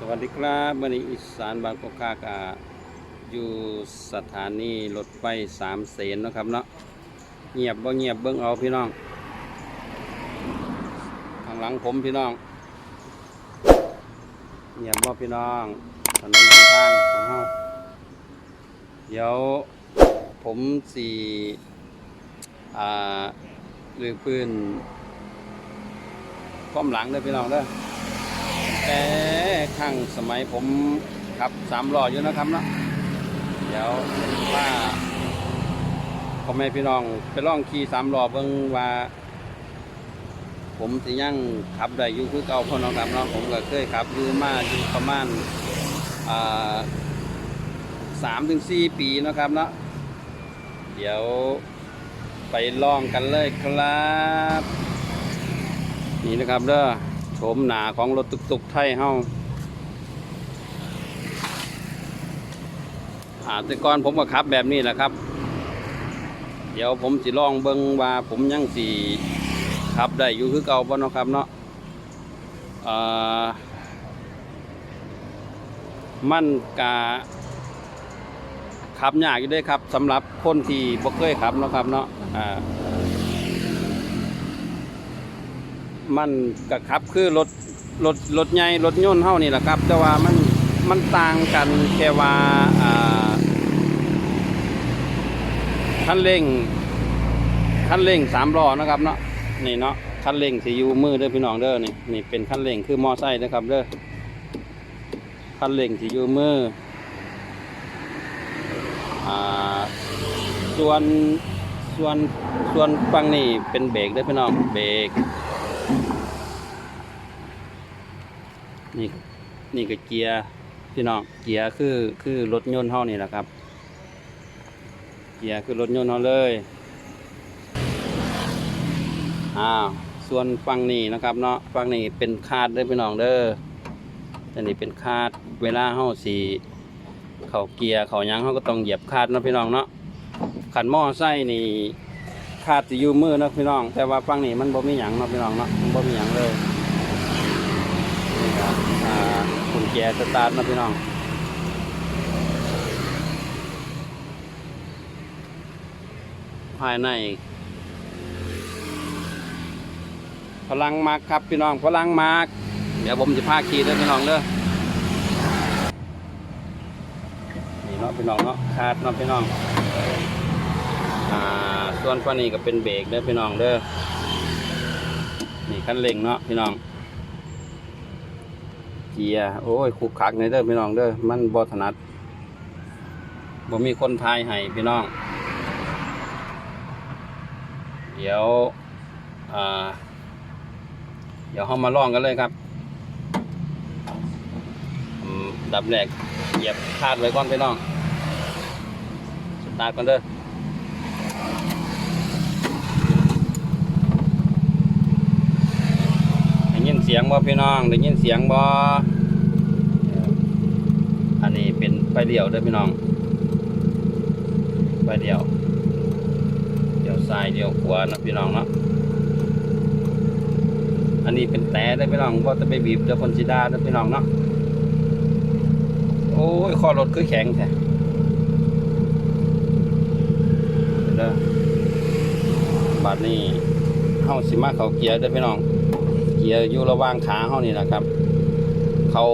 สวัสดีครับวันนี้อีสานบางกอกคากาอยู่สถานีรถไฟสามเสนนะครับเนาะเงียบบ่เงียบเบิ้งเอาพี่น้องข้างหลังผมพี่น้องเงียบบ่พี่น้องถนนหนทางของเฮาเดี๋ยวผมสี่อ่าเรื่อปืนก้มหลังเด้อพี่น้องเด้อแต่ ข้างสมัยผมขับสามล้ออยู่นะครับเนาะเดี๋ยวว่าพ่อแม่พี่น้องไปลองขี่สามล้อเบิ่งว่า ผมสิยังขับได้อยู่คือเก่าพ่อน้องครับน้องผมก็เคยขับอยู่มาอยู่ประมาณอ่าสามถึงสี่ปีนะครับเนาะเดี๋ยวไปลองกันเลยครับ นี่นะครับเด้อโฉมหนาของรถตุกๆไทยเฮา อาแต่ก่อนผมก็ขับแบบนี้แหละครับ เดี๋ยวผมสิลองเบิ่งว่าผมยังสีขับได้อยู่คือเก่าบ่เนาะครับเนาะเอ่อมันกะขับยากอยู่ด้วยครับสำหรับคนที่บ่เคยขับเนาะครับเนาะอ่ามันก็ขับคือรถรถรถใหญ่รถยนต์เท่านี่แหละครับ แต่ว่ามันมันต่างกันแค่ว่าอ่า คันเร่งคันเร่งสามล้อนะครับเนาะนี่เนาะคันเร่งสียูมือเด้อพี่น้องเด้อนี่นี่เป็นคันเร่งคือมอไซค์นะครับเด้อคันเร่งสียูมืออ่าส่วนส่วนส่วนฝั่งนี้เป็นเบรกเด้อพี่น้องเบรกนี่นี่ก็เกียร์พี่น้องเกียร์คือคือรถยนต์เท่านี่แหละครับ เกียร์คือรถยนต์เท่าเลยอ้าวส่วนฝั่งนี้นะครับเนาะฝั่งนี้เป็นคาดเด้อพี่น้องเด้ออันนี้เป็นคาดเวลาเฮาสีเขาเกียร์เขายังเฮาก็ต้องเหยียบคาดนะพี่น้องเนาะขันหม้อไส้นี่คาดจะอยู่มือนะพี่น้อง แต่ว่าฝั่งนี้มันบ่มีหยังนะพี่น้องเนาะมันบ่มีหยังเลยนี่ครับอ่ากุญแจสตาร์ทนะพี่น้อง ภายใน พลังมากครับพี่น้องพลังมากเดี๋ยวผมจะพาขี่ด้อพี่น้องเด้อนี่เนาะพี่น้องเนาะคาดเนาะพี่น้องอ่าส่วนฝั่งนี้ก็เป็นเบรกเด้อพี่น้องเด้อนี่คันเร่งเนาะพี่น้องเกียร์โอ้ยคุกคักในเด้อพี่น้องเด้อมันบ่ถนัดบ่มีคนทายให้พี่น้อง เดี๋ยวเดี๋ยวเฮามาลองกันเลยครับดับแรกเหยียบคาดไว้ก่อนพี่น้องสตาร์ทก่อนเด้อได้ยินเสียงบ่พี่น้องได้ยินเสียงบ่อันนี้เป็นไฟเดี่ยวเด้อพี่น้องไฟเดี่ยว ซ้ายเดียวขวานะพี่น้องเนาะอันนี้เป็นแต่ได้พี่น้องว่าจะไปบีบเดี๋ยวคนสิดาเด้พี่น้องเนาะโอ้ยคอรถคือแข็งแท้เด้อบาดนี้เฮาสิมาเขาเกียร์เด้พี่น้อง เกียร์อยู่ระหว่างขาเฮานี่นะครับ เขา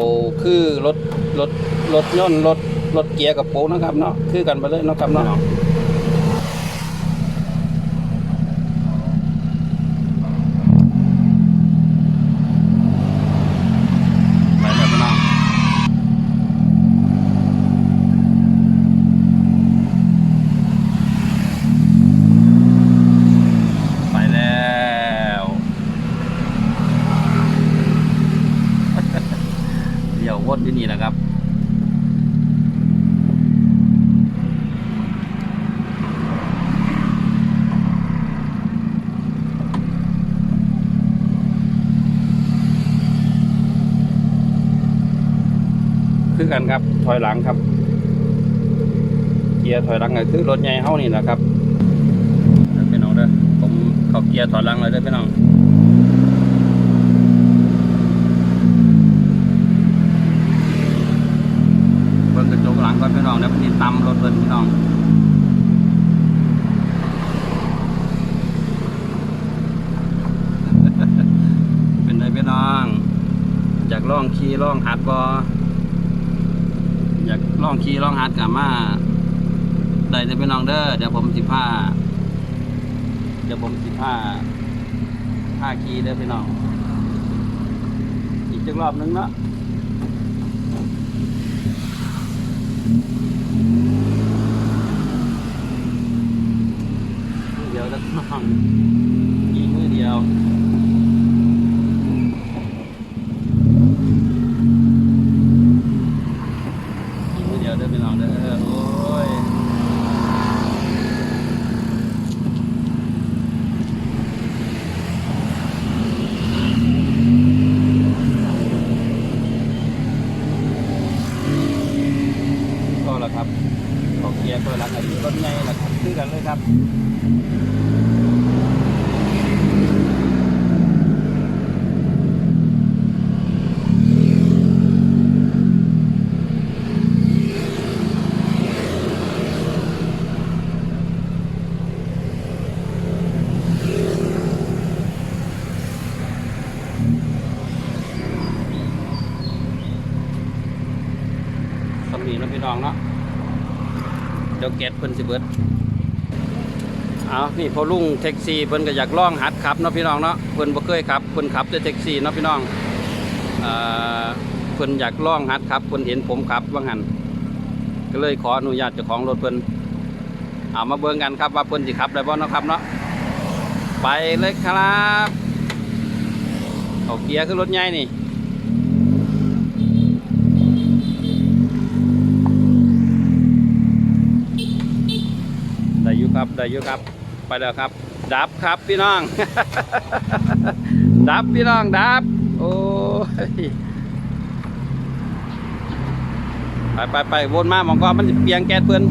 คือรถรถรถยนต์รถรถเกียร์กับโป๊กนะครับเนาะคือกันไปเลยนะครับเนาะไปแล้วพี่น้องไปแล้ว เดี๋ยววดที่นี่นะครับคือกันครับถอยหลังครับ เกียร์ถอยหลังก็คือรถใหญ่เฮานี่แหละครับเด้อพี่น้องเด้อผมเข้าเกียร์ถอยหลังเลยเด้อพี่น้อง ตำรถเพิ่นพี่น้องเป็นไรพี่น้องอยากลองขี่ลองหัดบออยากลองขี่ลองหัดกับมาได้เลยพี่น้องเด้อเดี๋ยวผมสิผ้าเดี๋ยวผมสิผ้าผ้าขี่เด้อพี่น้องอีกจักรอบหนึงเนาะเดี๋ ยวจะน้องอีกมือเดียวอีกมือเดียวเด้อพี่น้องเด้อโอ้ยก็แล้วครับขอเกียร์ตัวหลังอันนี้รถใหญ่แหละครับซื้อกันเลยครับ สำนีเนาะพี่น้องเนาะเดี๋ยว แก๊สเพิ่นสิเบิดเอานี่พอลุงแท็กซี่เพิ่นก็อยากลองหัดขับเนาะพี่น้องเนาะเพิ่นบ่เคยขับเพิ่นขับแต่แท็กซี่เนาะพี่น้องเอ่อเพิ่นอยากลองหัดขับเพิ่นเห็นผมขับว่างั้นก็เลยขออนุญาตเจ้าของรถเพิ่นเอามาเบิ่งกันครับว่าเพิ่นสิขับได้บ่เนาะครับเนาะไปเลยครับเอาเกียร์ขึ้นรถใหญ่นี่ ได้อยู่ครับได้อะครับ ไปแล้วครับ ดับครับพี่น้อง ดับพี่น้องดับ โอ้ยไปไปไปวนมาหมองก็มันเปลียงแก๊สเพื่อน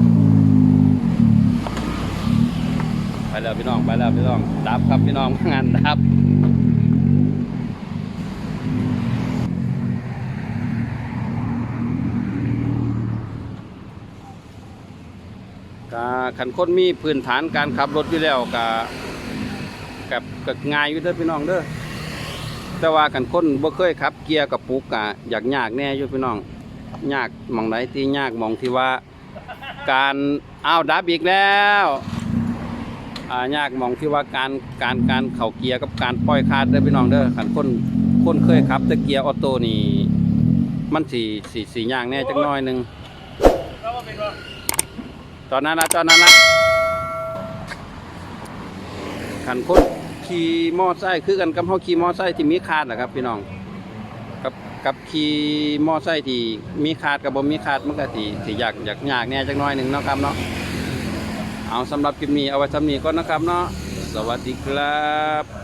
ไปแล้วพี่น้องไปแล้วพี่น้อง ดับครับพี่น้องงานดับ ก ขันคนมีพื้นฐานการขับรถอยู่แล้วกับกับกับง่ายอยู่เด้อพี่น้องเด้อแต่ว่าขันคนบ่เคยขับ เกียร์กับปุกกะอยากยากแน่อยู่พี่น้องยากมองไหนที่ยากมองที่ว่า การอ้าวดับอีกแล้วอ่ายากมองที่ว่าการการการเข่าเกียร์กับการปล่อยคาดเด้อพี่น้องเด้อขันคนคนเคยขับแต่เกียร์ออโต้นี่มันสีสีสียากแน่จักน้อยหนึง ตอนนั้นนะตอนนั้นนะขันคนขี่มอไซค์คือกันกับเขาขี่มอไซค์ที่มีคาดนะครับ พี่น้อง กับกับขี่มอไซค์ที่มีคาดกับบ่มีคาดมันก็สิสิอยากอยากยากแน่จักหน้อยหนึ่งเนาะครับเนาะเอาสำหรับคลิปนี้เอาไว้สำนี้ก่อนนะครับเนาะสวัสดีครับ